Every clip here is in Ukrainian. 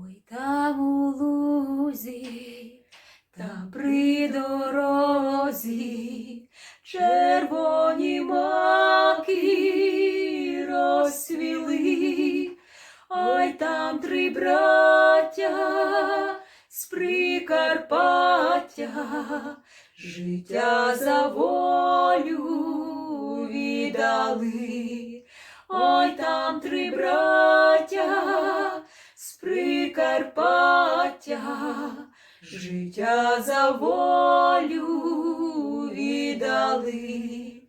Ой там у лузі та при дорозі червоні маки розсвіли, ой там три браття з Прикарпаття життя за волю віддали, ой там три браття Прикарпаття життя за волю віддали.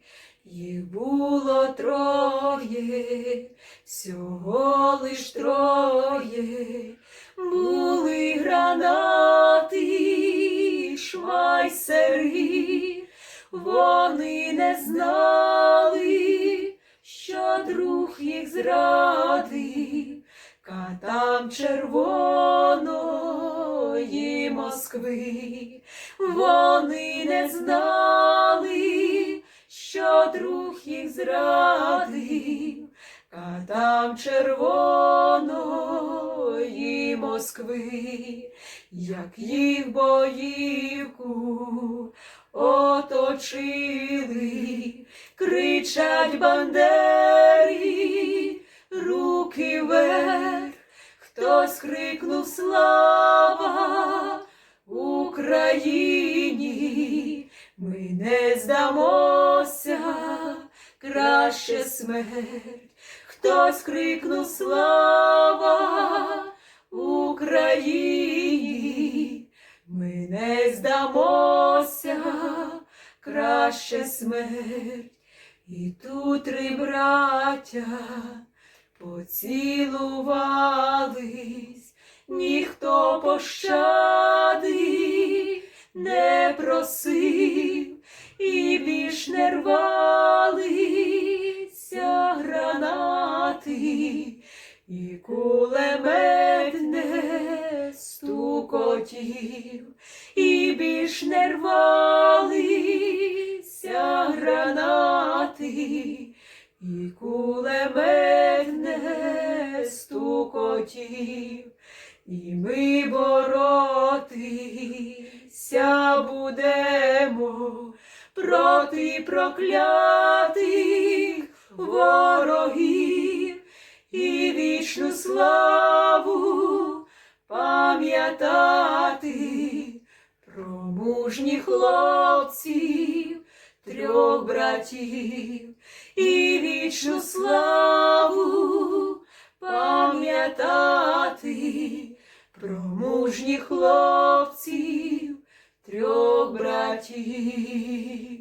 Їх було троє, всього лиш троє, були гранати, шмайсери, вони не знали, що друг їх зрадив, катам червоної Москви, вони не знали, що друг їх зрадив, катам червоної Москви, як їх боївку оточили, кричать бандери, руки вверх, хтось крикнув слава Україні, ми не здамося, краще смерть, хтось крикнув слава Україні, ми не здамося, краще смерть, і тут три браття поцілувались, ніхто пощади не просив і більш не рвалися гранати, і кулемет не стукотів, і більш не рвалися гранати, і кулемет стукотів, і ми боротися будемо проти проклятих ворогів. І вічну славу пам'ятати про мужніх хлопців, трьох братів. І вічну славу пам'ятати про мужніх хлопців, трьох братів.